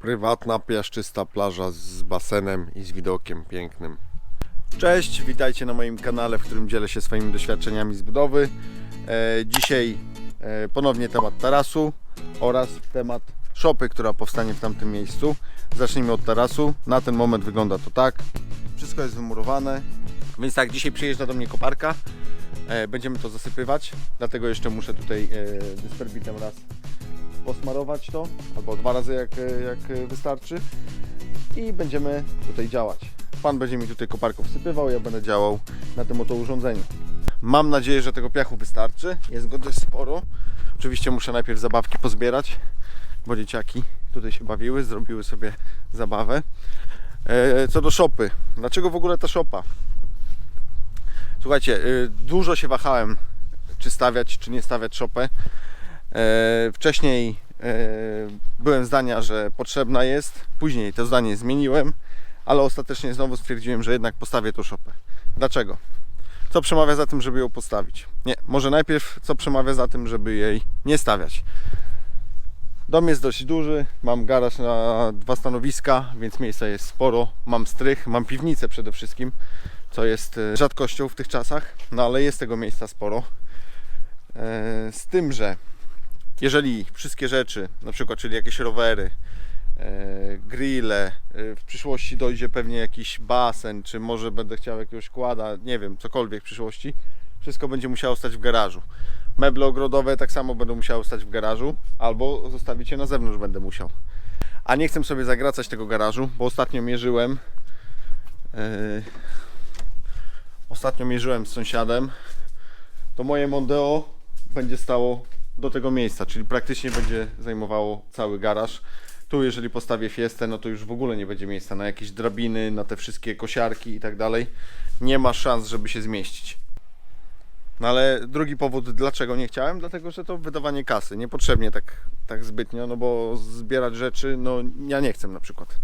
Prywatna, piaszczysta plaża z basenem i z widokiem pięknym. Cześć, witajcie na moim kanale, w którym dzielę się swoimi doświadczeniami z budowy. E, dzisiaj e, ponownie temat tarasu oraz temat szopy, która powstanie w tamtym miejscu. Zacznijmy od tarasu. Na ten moment wygląda to tak. Wszystko jest wymurowane. Więc tak, dzisiaj przyjeżdża do mnie koparka. E, będziemy to zasypywać, dlatego jeszcze muszę tutaj e, dysperbitem raz posmarować to, albo dwa razy jak, e, jak wystarczy i będziemy tutaj działać. Pan będzie mi tutaj koparką wsypywał, ja będę działał na tym oto urządzeniu. Mam nadzieję, że tego piachu wystarczy, jest go dość sporo. Oczywiście muszę najpierw zabawki pozbierać, bo dzieciaki tutaj się bawiły, zrobiły sobie zabawę. E, Co do szopy, dlaczego w ogóle ta szopa? Słuchajcie, dużo się wahałem, czy stawiać, czy nie stawiać szopę. E, Wcześniej e, byłem zdania, że potrzebna jest. Później to zdanie zmieniłem, ale ostatecznie znowu stwierdziłem, że jednak postawię tą szopę. Dlaczego? Co przemawia za tym, żeby ją postawić? Nie, może najpierw co przemawia za tym, żeby jej nie stawiać. Dom jest dość duży, mam garaż na dwa stanowiska, więc miejsca jest sporo. Mam strych, mam piwnicę przede wszystkim, co jest e, rzadkością w tych czasach, no ale jest tego miejsca sporo. Z tym, że jeżeli wszystkie rzeczy, na przykład czyli jakieś rowery, e, grille, e, w przyszłości dojdzie pewnie jakiś basen, czy może będę chciał jakiegoś kłada, nie wiem, cokolwiek w przyszłości, wszystko będzie musiało stać w garażu. Meble ogrodowe tak samo będą musiały stać w garażu, albo zostawić je na zewnątrz będę musiał. A nie chcę sobie zagracać tego garażu, bo ostatnio mierzyłem. e, ostatnio mierzyłem z sąsiadem. To moje Mondeo będzie stało do tego miejsca, czyli praktycznie będzie zajmowało cały garaż. Tu jeżeli postawię Fiestę, no to już w ogóle nie będzie miejsca na jakieś drabiny, na te wszystkie kosiarki i tak dalej. Nie ma szans, żeby się zmieścić. No ale drugi powód, dlaczego nie chciałem, dlatego że to wydawanie kasy. Niepotrzebnie tak, tak zbytnio, no bo zbierać rzeczy, no ja nie chcę na przykład.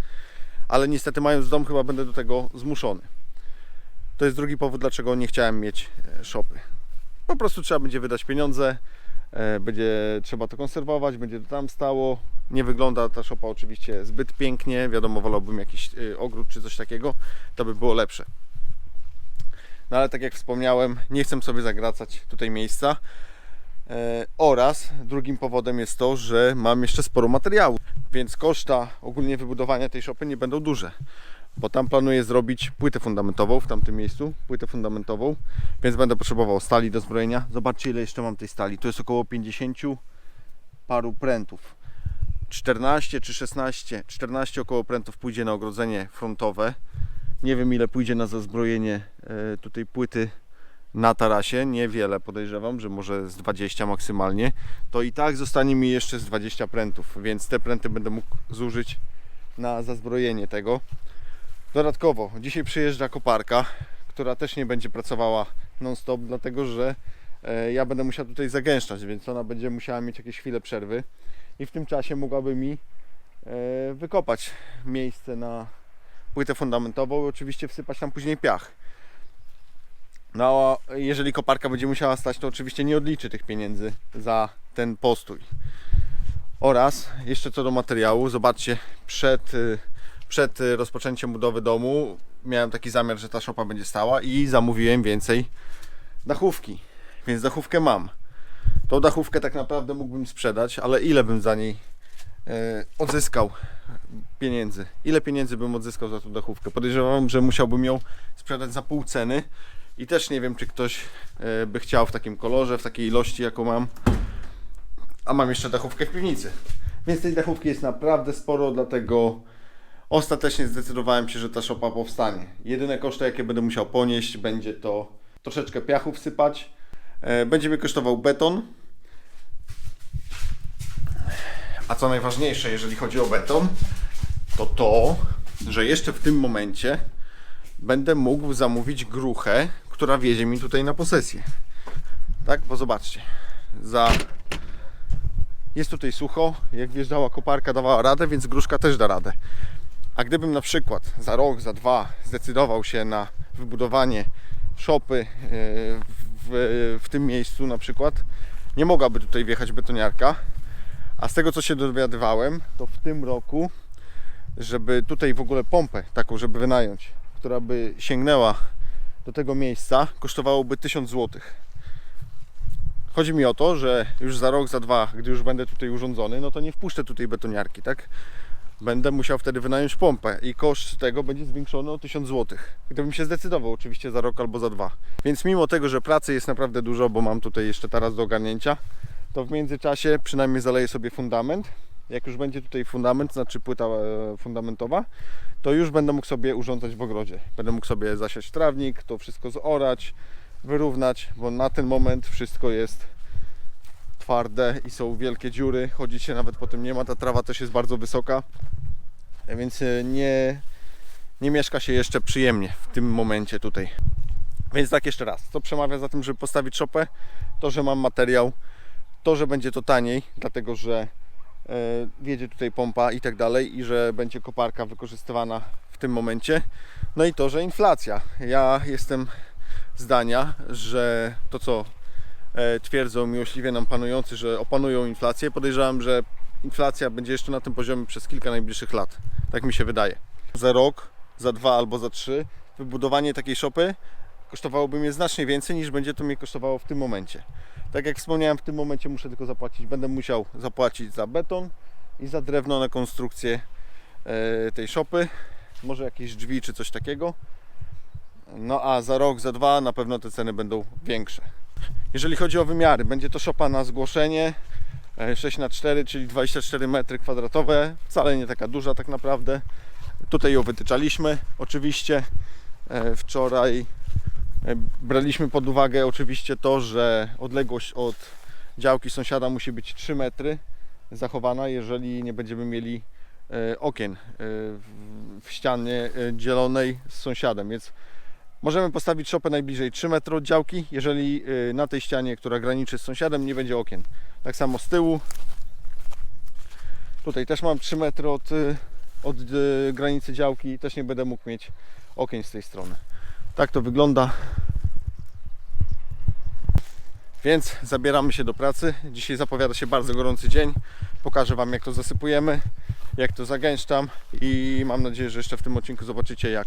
Ale niestety mając dom chyba będę do tego zmuszony. To jest drugi powód, dlaczego nie chciałem mieć e, szopy. Po prostu trzeba będzie wydać pieniądze, będzie trzeba to konserwować, będzie to tam stało. Nie wygląda ta szopa oczywiście zbyt pięknie, wiadomo, wolałbym jakiś e, ogród czy coś takiego, to by było lepsze. No ale tak jak wspomniałem, nie chcę sobie zagracać tutaj miejsca. E, oraz drugim powodem jest to, że mam jeszcze sporo materiału, więc koszta ogólnie wybudowania tej szopy nie będą duże. Bo tam planuję zrobić płytę fundamentową w tamtym miejscu, płytę fundamentową, więc będę potrzebował stali do zbrojenia. Zobaczcie ile jeszcze mam tej stali. To jest około 50 paru prętów. 14 czy 16, 14 około prętów pójdzie na ogrodzenie frontowe. Nie wiem ile pójdzie na zazbrojenie e, tutaj płyty na tarasie, niewiele podejrzewam, że może z 20 maksymalnie. To i tak zostanie mi jeszcze z 20 prętów, więc te pręty będę mógł zużyć na zazbrojenie tego. Dodatkowo, dzisiaj przyjeżdża koparka, która też nie będzie pracowała non-stop, dlatego że e, ja będę musiał tutaj zagęszczać, więc ona będzie musiała mieć jakieś chwile przerwy i w tym czasie mogłaby mi e, wykopać miejsce na płytę fundamentową i oczywiście wsypać tam później piach. No, a jeżeli koparka będzie musiała stać, to oczywiście nie odliczy tych pieniędzy za ten postój. Oraz jeszcze co do materiału, zobaczcie, przed, y, przed y, rozpoczęciem budowy domu miałem taki zamiar, że ta szopa będzie stała i zamówiłem więcej dachówki. Więc dachówkę mam. Tą dachówkę tak naprawdę mógłbym sprzedać, ale ile bym za niej e, odzyskał pieniędzy? Ile pieniędzy bym odzyskał za tą dachówkę? Podejrzewam, że musiałbym ją sprzedać za pół ceny i też nie wiem, czy ktoś e, by chciał w takim kolorze, w takiej ilości, jaką mam. A mam jeszcze dachówkę w piwnicy. Więc tej dachówki jest naprawdę sporo, dlatego ostatecznie zdecydowałem się, że ta szopa powstanie. Jedyne koszty, jakie będę musiał ponieść, będzie to troszeczkę piachu wsypać. E, Będzie mnie kosztował beton. A co najważniejsze, jeżeli chodzi o beton, to to, że jeszcze w tym momencie będę mógł zamówić gruchę, która wiezie mi tutaj na posesję. Tak, bo zobaczcie, za jest tutaj sucho, jak wjeżdżała koparka dawała radę, więc gruszka też da radę. A gdybym na przykład za rok, za dwa zdecydował się na wybudowanie szopy e, w, w tym miejscu na przykład, nie mogłaby tutaj wjechać betoniarka. A z tego co się dowiadywałem, to w tym roku żeby tutaj w ogóle pompę taką, żeby wynająć, która by sięgnęła do tego miejsca, kosztowałoby 1000 zł. Chodzi mi o to, że już za rok, za dwa, gdy już będę tutaj urządzony, no to nie wpuszczę tutaj betoniarki, tak? Będę musiał wtedy wynająć pompę i koszt tego będzie zwiększony o 1000 zł. Gdybym się zdecydował, oczywiście za rok albo za dwa. Więc mimo tego, że pracy jest naprawdę dużo, bo mam tutaj jeszcze teraz do ogarnięcia, to w międzyczasie przynajmniej zaleję sobie fundament. Jak już będzie tutaj fundament, znaczy płyta e, fundamentowa, to już będę mógł sobie urządzać w ogrodzie. Będę mógł sobie zasiać trawnik, to wszystko zorać, wyrównać, bo na ten moment wszystko jest twarde i są wielkie dziury. Chodzić się nawet po tym nie ma, ta trawa też jest bardzo wysoka, więc e, nie, nie mieszka się jeszcze przyjemnie w tym momencie tutaj. Więc tak jeszcze raz, co przemawia za tym, żeby postawić szopę? To, że mam materiał, to, że będzie to taniej, dlatego że e, wjedzie tutaj pompa i tak dalej i że będzie koparka wykorzystywana w tym momencie. No i to, że inflacja. Ja jestem zdania, że to co twierdzą miłośliwie nam panujący, że opanują inflację, podejrzewam, że inflacja będzie jeszcze na tym poziomie przez kilka najbliższych lat. Tak mi się wydaje. Za rok, za dwa albo za trzy wybudowanie takiej szopy kosztowałoby mnie znacznie więcej niż będzie to mnie kosztowało w tym momencie. Tak jak wspomniałem, w tym momencie muszę tylko zapłacić, będę musiał zapłacić za beton i za drewno na konstrukcję e, tej szopy, może jakieś drzwi czy coś takiego. No a za rok, za dwa na pewno te ceny będą większe. Jeżeli chodzi o wymiary, będzie to szopa na zgłoszenie e, 6 na 4 czyli 24 metry kwadratowe, wcale nie taka duża tak naprawdę. Tutaj ją wytyczaliśmy oczywiście. E, Wczoraj e, braliśmy pod uwagę oczywiście to, że odległość od działki sąsiada musi być 3 metry zachowana, jeżeli nie będziemy mieli e, okien e, w- ścianie e, dzielonej z sąsiadem, więc możemy postawić szopę najbliżej 3 metry od działki, jeżeli e, na tej ścianie, która graniczy z sąsiadem, nie będzie okien. Tak samo z tyłu. Tutaj też mam 3 metry od, e, od e, granicy działki, też nie będę mógł mieć okien z tej strony. Tak to wygląda. Więc zabieramy się do pracy. Dzisiaj zapowiada się bardzo gorący dzień. Pokażę Wam jak to zasypujemy, jak to zagęszczam i mam nadzieję, że jeszcze w tym odcinku zobaczycie jak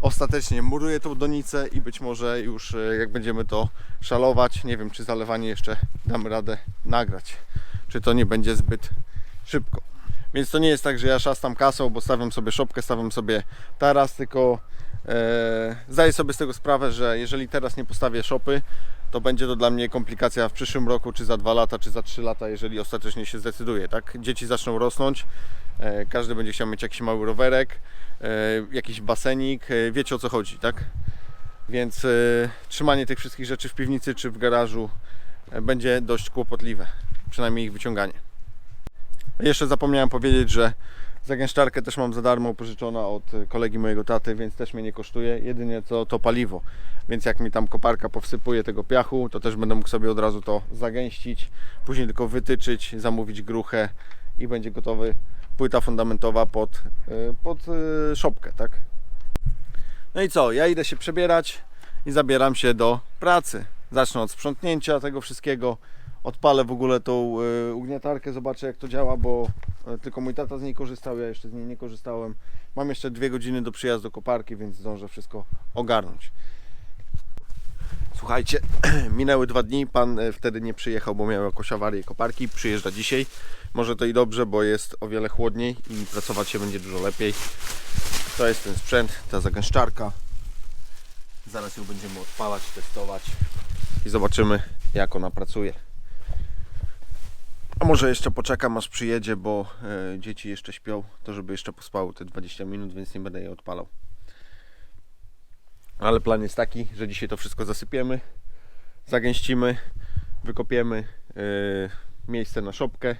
ostatecznie muruję tą donicę i być może już e, jak będziemy to szalować, nie wiem czy zalewanie jeszcze damy radę nagrać, czy to nie będzie zbyt szybko. Więc to nie jest tak, że ja szastam kasą, bo stawiam sobie szopkę, stawiam sobie taras, tylko e, zdaję sobie z tego sprawę, że jeżeli teraz nie postawię szopy, to będzie to dla mnie komplikacja w przyszłym roku, czy za dwa lata, czy za trzy lata, jeżeli ostatecznie się zdecyduję, tak? Dzieci zaczną rosnąć, każdy będzie chciał mieć jakiś mały rowerek, e, jakiś basenik, e, wiecie o co chodzi, tak? Więc e, trzymanie tych wszystkich rzeczy w piwnicy czy w garażu e, będzie dość kłopotliwe, przynajmniej ich wyciąganie. Jeszcze zapomniałem powiedzieć, że zagęszczarkę też mam za darmo pożyczona od e, kolegi mojego taty, więc też mnie nie kosztuje, jedynie co to paliwo. Więc jak mi tam koparka powsypuje tego piachu, to też będę mógł sobie od razu to zagęścić, później tylko wytyczyć, zamówić gruchę i będzie gotowy płyta fundamentowa pod, e, pod e, szopkę, tak? No i co, ja idę się przebierać i zabieram się do pracy. Zacznę od sprzątnięcia tego wszystkiego, odpalę w ogóle tą e, ugniatarkę, zobaczę jak to działa, bo tylko mój tata z niej korzystał, ja jeszcze z niej nie korzystałem. Mam jeszcze dwie godziny do przyjazdu koparki, więc zdążę wszystko ogarnąć. Słuchajcie, minęły dwa dni, pan wtedy nie przyjechał, bo miał jakąś awarię koparki, przyjeżdża dzisiaj. Może to i dobrze, bo jest o wiele chłodniej i pracować się będzie dużo lepiej. To jest ten sprzęt, ta zagęszczarka. Zaraz ją będziemy odpalać, testować i zobaczymy jak ona pracuje. A może jeszcze poczekam aż przyjedzie, bo e, dzieci jeszcze śpią, to żeby jeszcze pospały te 20 minut, więc nie będę jej odpalał. Ale plan jest taki, że dzisiaj to wszystko zasypiemy, zagęścimy, wykopiemy e, miejsce na szopkę.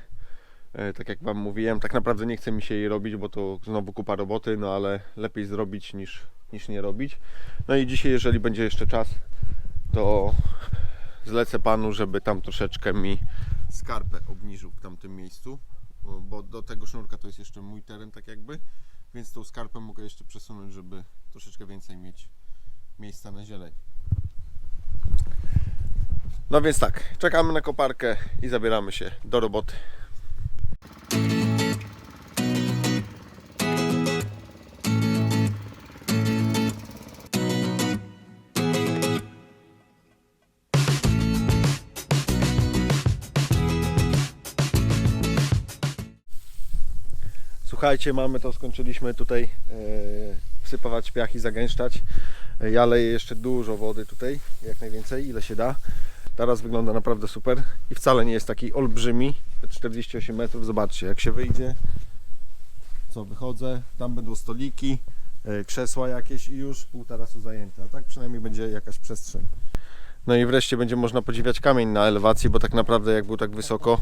E, tak jak Wam mówiłem, tak naprawdę nie chce mi się jej robić, bo to znowu kupa roboty, no ale lepiej zrobić niż, niż nie robić. No i dzisiaj, jeżeli będzie jeszcze czas, to zlecę Panu, żeby tam troszeczkę mi skarpę obniżył w tamtym miejscu, bo- do tego sznurka to jest jeszcze mój teren tak jakby, więc tą skarpę mogę jeszcze przesunąć, żeby troszeczkę więcej mieć miejsca na zieleń. No więc tak, czekamy na koparkę i zabieramy się do roboty. Słuchajcie, mamy to, skończyliśmy tutaj e, wsypywać piach i zagęszczać. E, ja leję jeszcze dużo wody tutaj, jak najwięcej, ile się da. Teraz wygląda naprawdę super i wcale nie jest taki olbrzymi. Te 48 metrów, zobaczcie, jak się wyjdzie. Co, wychodzę, tam będą stoliki, e, krzesła jakieś i już pół tarasu zajęte. A tak przynajmniej będzie jakaś przestrzeń. No i wreszcie będzie można podziwiać kamień na elewacji, bo tak naprawdę jak był tak wysoko,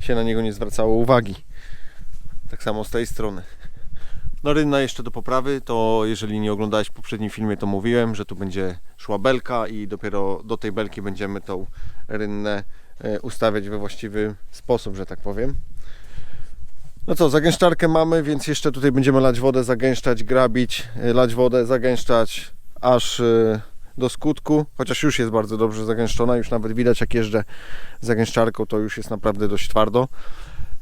się na niego nie zwracało uwagi. Tak samo z tej strony. No rynna jeszcze do poprawy, to jeżeli nie oglądałeś w poprzednim filmie, to mówiłem, że tu będzie szła belka i dopiero do tej belki będziemy tą rynnę ustawiać we właściwy sposób, że tak powiem. No co, zagęszczarkę mamy, więc jeszcze tutaj będziemy lać wodę, zagęszczać, grabić, e, lać wodę, zagęszczać aż e, do skutku, chociaż już jest bardzo dobrze zagęszczona, już nawet widać jak jeżdżę zagęszczarką, to już jest naprawdę dość twardo.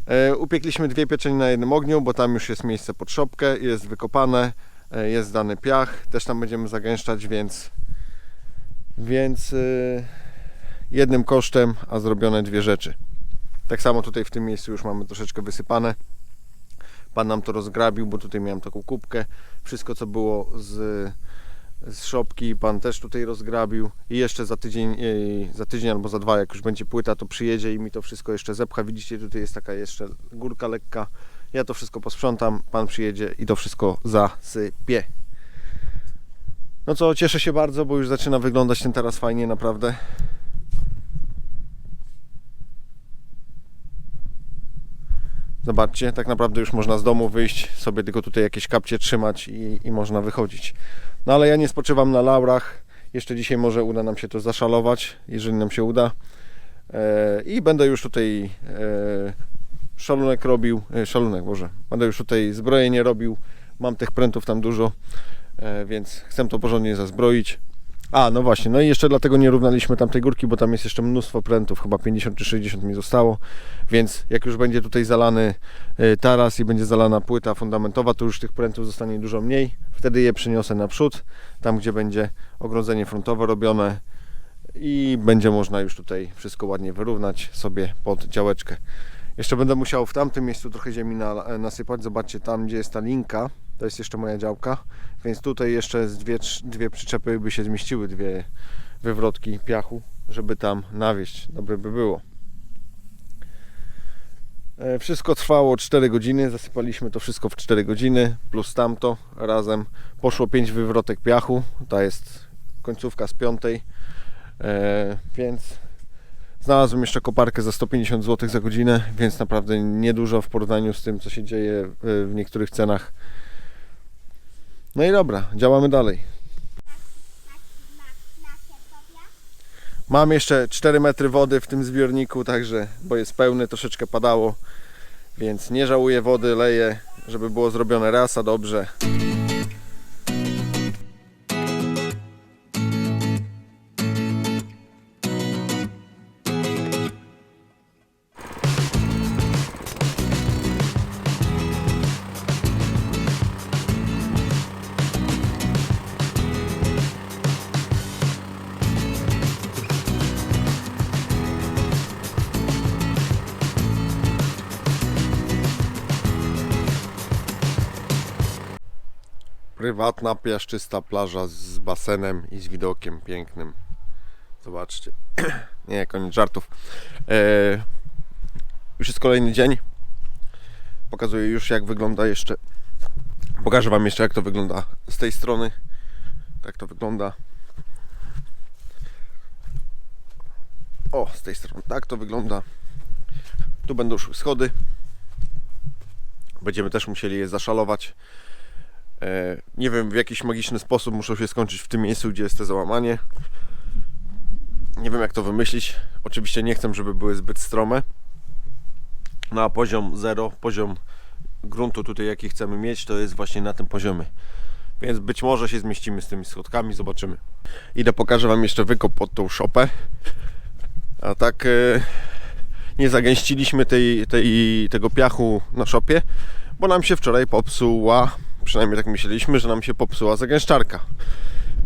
E, Upiekliśmy dwie pieczenie na jednym ogniu, bo tam już jest miejsce pod szopkę, jest wykopane, e, jest dany piach, też tam będziemy zagęszczać, więc więc e, jednym kosztem, a zrobione dwie rzeczy. Tak samo tutaj w tym miejscu już mamy troszeczkę wysypane. Pan nam to rozgrabił, bo tutaj miałem taką kubkę. Wszystko co było z, z szopki, pan też tutaj rozgrabił. I jeszcze za tydzień, za tydzień albo za dwa, jak już będzie płyta, to przyjedzie i mi to wszystko jeszcze zepcha. Widzicie, tutaj jest taka jeszcze górka lekka. Ja to wszystko posprzątam, pan przyjedzie i to wszystko zasypie. No co, cieszę się bardzo, bo już zaczyna wyglądać ten teraz fajnie, naprawdę. Zobaczcie, tak naprawdę już można z domu wyjść, sobie tylko tutaj jakieś kapcie trzymać i, i można wychodzić. No ale ja nie spoczywam na laurach. Jeszcze dzisiaj może uda nam się to zaszalować, jeżeli nam się uda. E, I będę już tutaj e, szalunek robił, e, szalunek Boże, będę już tutaj zbrojenie robił. Mam tych prętów tam dużo, e, więc chcę to porządnie zazbroić. A, no właśnie, no i jeszcze dlatego nie równaliśmy tamtej górki, bo tam jest jeszcze mnóstwo prętów, chyba 50 czy 60 mi zostało, więc jak już będzie tutaj zalany y, taras i będzie zalana płyta fundamentowa, to już tych prętów zostanie dużo mniej. Wtedy je przyniosę naprzód, tam gdzie będzie ogrodzenie frontowe robione i będzie można już tutaj wszystko ładnie wyrównać sobie pod działeczkę. Jeszcze będę musiał w tamtym miejscu trochę ziemi na, nasypać. Zobaczcie, tam gdzie jest ta linka, to jest jeszcze moja działka, więc tutaj jeszcze dwie, dwie przyczepy by się zmieściły, dwie wywrotki piachu, żeby tam nawieść. Dobre by było. E, Wszystko trwało 4 godziny, zasypaliśmy to wszystko w 4 godziny, plus tamto razem. Poszło 5 wywrotek piachu, ta jest końcówka z piątej, e, więc znalazłem jeszcze koparkę za 150 zł za godzinę, więc naprawdę niedużo w porównaniu z tym, co się dzieje w niektórych cenach. No i dobra, działamy dalej. Mam jeszcze 4 metry wody w tym zbiorniku, także, bo jest pełny, troszeczkę padało, więc nie żałuję wody, leję, żeby było zrobione raz, a dobrze. Prywatna, piaszczysta plaża z basenem i z widokiem pięknym. Zobaczcie. Nie, koniec żartów. E, już jest kolejny dzień. Pokazuję już jak wygląda jeszcze. Pokażę Wam jeszcze jak to wygląda z tej strony. Tak to wygląda. O, z tej strony. Tak to wygląda. Tu będą szły schody. Będziemy też musieli je zaszalować. E, Nie wiem, w jakiś magiczny sposób muszą się skończyć w tym miejscu, gdzie jest to załamanie. Nie wiem, jak to wymyślić. Oczywiście nie chcę, żeby były zbyt strome. No a poziom 0, poziom gruntu tutaj, jaki chcemy mieć, to jest właśnie na tym poziomie. Więc być może się zmieścimy z tymi schodkami, zobaczymy. Idę pokażę Wam jeszcze wykop pod tą szopę. A tak e, nie zagęściliśmy tej, tej, tego piachu na szopie, bo nam się wczoraj popsuła, przynajmniej tak myśleliśmy, że nam się popsuła zagęszczarka.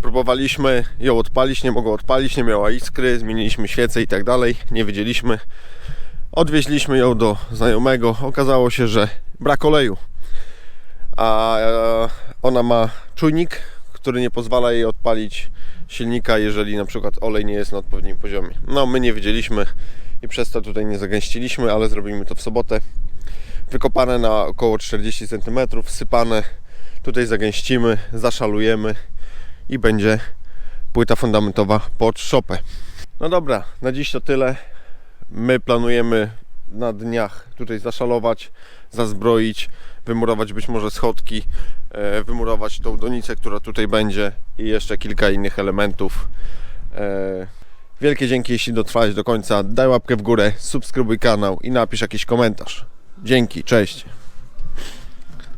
Próbowaliśmy ją odpalić, nie mogła odpalić, nie miała iskry, zmieniliśmy świece i tak dalej, nie wiedzieliśmy. Odwieźliśmy ją do znajomego, okazało się, że brak oleju. a e, ona ma czujnik, który nie pozwala jej odpalić silnika, jeżeli na przykład olej nie jest na odpowiednim poziomie. No, my nie wiedzieliśmy i przez to tutaj nie zagęściliśmy, ale zrobimy to w sobotę. Wykopane na około 40 cm, sypane. Tutaj zagęścimy, zaszalujemy i będzie płyta fundamentowa pod szopę. No dobra, na dziś to tyle. My planujemy na dniach tutaj zaszalować, zazbroić, wymurować być może schodki, e, wymurować tą donicę, która tutaj będzie i jeszcze kilka innych elementów. E, Wielkie dzięki, jeśli dotrwałeś do końca. Daj łapkę w górę, subskrybuj kanał i napisz jakiś komentarz. Dzięki, cześć.